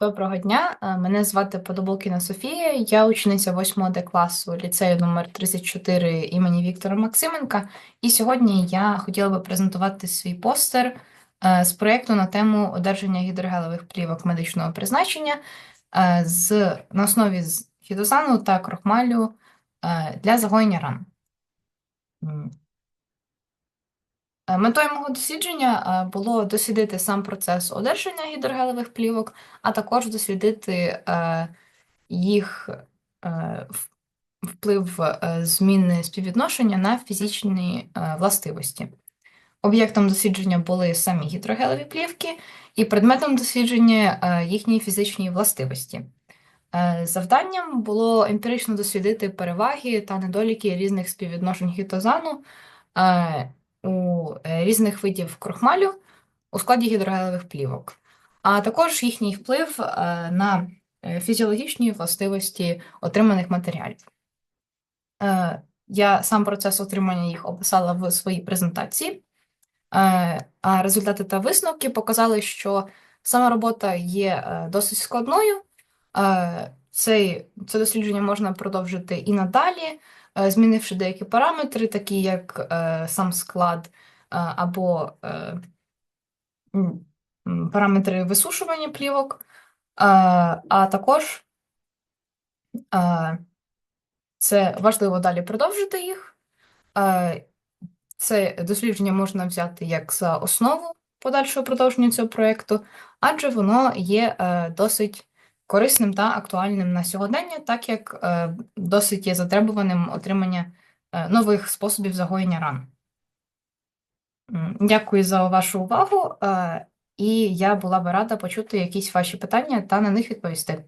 Доброго дня, е, мене звати Подоболкіна Софія, я учениця 8 Д класу ліцею номер 34 імені Віктора Максименка. І сьогодні я хотіла би презентувати свій постер е, з проєкту на тему одержання гідрогелевих плівок медичного призначення е, з, на основі з хітозану та крохмалю для загоєння ран. Е, Метою мого дослідження е, було дослідити сам процес одержання гідрогелевих плівок, а також дослідити е, їх вплив зміни співвідношення на фізичні властивості. Об'єктом дослідження були самі гідрогелеві плівки, і предметом дослідження їхні фізичні властивості. Завданням було емпірично дослідити переваги та недоліки різних співвідношень гітозану е, різних видів крохмалю у складі гідрогелевих плівок, а також їхній вплив е, на е, фізіологічні властивості отриманих матеріалів. Я сам процес отримання їх описала в своїй презентації, а результати та висновки показали, що сама робота є досить складною. Цей, це дослідження можна продовжити і надалі, змінивши деякі параметри, такі як сам склад або е, параметри висушування плівок, а також це важливо далі продовжити їх. Це дослідження можна взяти як за основу подальшого продовження цього проєкту, адже воно є е, досить корисним та актуальним на сьогодення, так як е, досить є затребуваним отримання нових способів загоєння ран. Дякую за вашу увагу, і я була би рада почути якісь ваші питання та на них відповісти.